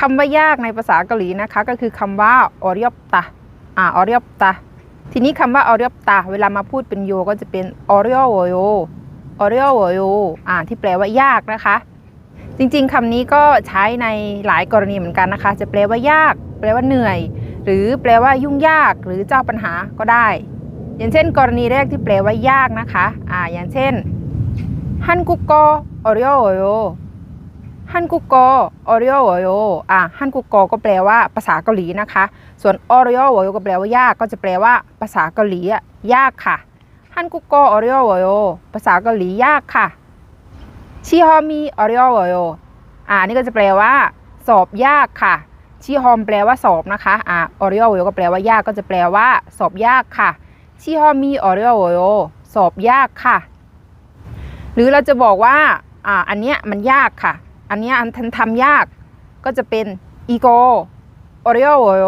คำว่ายากในภาษาเกาหลีนะคะ ก็คือคำว่าออริยตาอ่าออริยตาทีนี้คำว่าออริยตาเวลามาพูดเป็นโยก็จะเป็นออริยโวโยออริยโวโยอ่าที่แปลว่ายากนะคะ จริงๆคำนี้ก็ใช้ในหลายกรณีเหมือนกันนะคะ จะแปลว่ายาก แปลว่าเหนื่อย หรือแปลว่ายุ่งยากหรือเจ้าปัญหาก็ได้ อย่างเช่น กรณีแรกที่แปลว่ายากนะคะอ่าอย่างเช่นฮันกุกโกออริโวโย ฮันกุกโกออริโอวโยอะฮันกุกโกก็แปลว่าภาษาเกาหลีนะคะ ส่วนออริโอวโยก็แปลว่ายาก ก็จะแปลว่าภาษาเกาหลีอะยากค่ะฮันกุกโกออริโอวโยภาษาเกาหลียากค่ะชิฮอมีออริโอวโยอ่านี่ก็จะแปลว่า สอบยากค่ะชิฮอมแปลว่าสอบนะคะอ่าออริโอวโยก็แปลว่ายากก็จะแปลว่า สอบยากค่ะชิฮอมีออริโอวโยสอบยากค่ะ หรือเราจะบอกว่าอ่าอันเนี้ยมันยากค่ะ อันนี้อันทันทำยากก็จะเป็นอีโกออริโอโย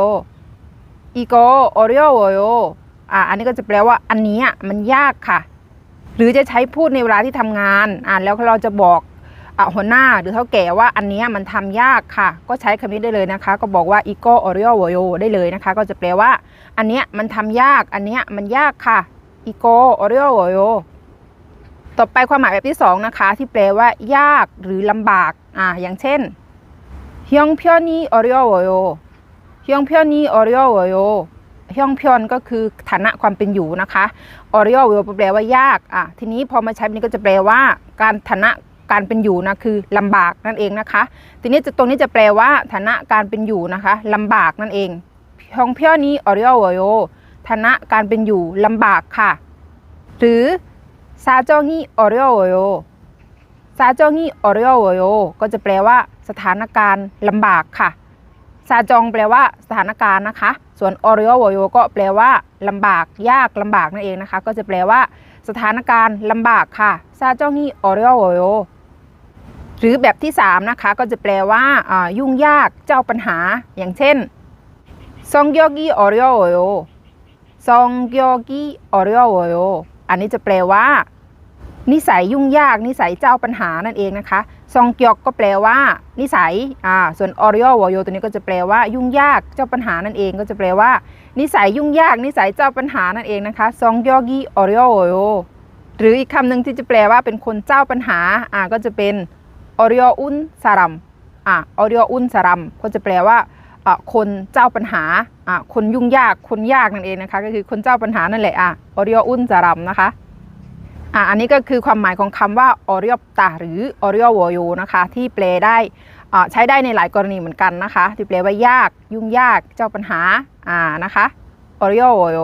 อีโกออริโอโยอ่าอันนี้ก็จะแปลว่าอันนี้มันยากค่ะ หรือจะใช้พูดในเวลาที่ทำงานอ่าแล้วเราจะบอกอหัวหน้าหรือเท่าแก่ว่าอันนี้มันทำยากค่ะ ก็ใช้คำนี้ได้เลยนะคะ ก็บอกว่าอีโกออริโอโยได้เลยนะคะ ก็จะแปลว่า อันนี้มันทำยาก อันนี้มันยากค่ะอีโกออริโอโย ต่อไปความหมายแบบที่สองนะคะที่แปลว่ายากหรือลำบากอ่าอย่างเช่นเฮียงเพียนี่อริโอโยเฮียงเพียนี่อริโอโยเฮียงเพียนก็คือฐานะความเป็นอยู่นะคะออริโอโยแปลว่ายากอะทีนี้พอมาใช้แบบนี้ก็จะแปลว่า การฐานะการเป็นอยู่นะคือลำบากนั่นเองนะคะ ทีนี้จะตรงนี้จะแปลว่าฐานะการเป็นอยู่นะคะลำบากนั่นเองเฮียงเพียนี่อริโอโยฐานะการเป็นอยู่ลำบากค่ะ หรือ 사정이 어려워요. 사정이 어려워요. ก็จะแปลว่า สถานการณ์ลำบากค่ะซาจองแปลว่าสถานการณ์นะคะ ส่วนออริโอโยก็แปลว่าลำบากยากลำบากนั่นเองนะคะ ก็จะแปลว่า สถานการณ์ลำบากค่ะซาจองอีออริโอโยหรือแบบที่3นะคะก็จะแปลว่าอ่ายุ่งยากเจ้าปัญหา อย่างเช่นซองยอกีออริโอโยซองยอกีออริโอโย อันนี้จะแปลว่า นิสัยยุ่งยาก นิสัยเจ้าปัญหานั่นเองนะคะซองเกียกก็แปลว่า นิสัยอ่าส่วนออริโอวโยตัวนี้ก็จะแปลว่ายุ่งยากเจ้าปัญหานั่นเองก็จะแปลว่า นิสัยยุ่งยาก นิสัยเจ้าปัญหานั่นเองนะคะซองเกียกีออริโอวโยหรืออีกคำหนึ่งที่จะแปลว่าเป็นคนเจ้าปัญหาอ่าก็จะเป็นออริโออุนซารัมอ่าออริโออุนซารัมก็จะแปลว่าอ่าคนเจ้าปัญหาอ่าคนยุ่งยากคนยากนั่นเองนะคะ ก็คือคนเจ้าปัญหานั่นแหละอ่าออริโออุนซารัมนะคะ อะอันนี้ก็คือความหมายของคำว่าออริโอตาหรือออริโอวโยนะคะ ที่แปลได้อ่าใช้ได้ในหลายกรณีเหมือนกันนะคะ ที่แปลว่ายาก ยุ่งยาก เจ้าปัญหาอ่านะคะออริโอวโย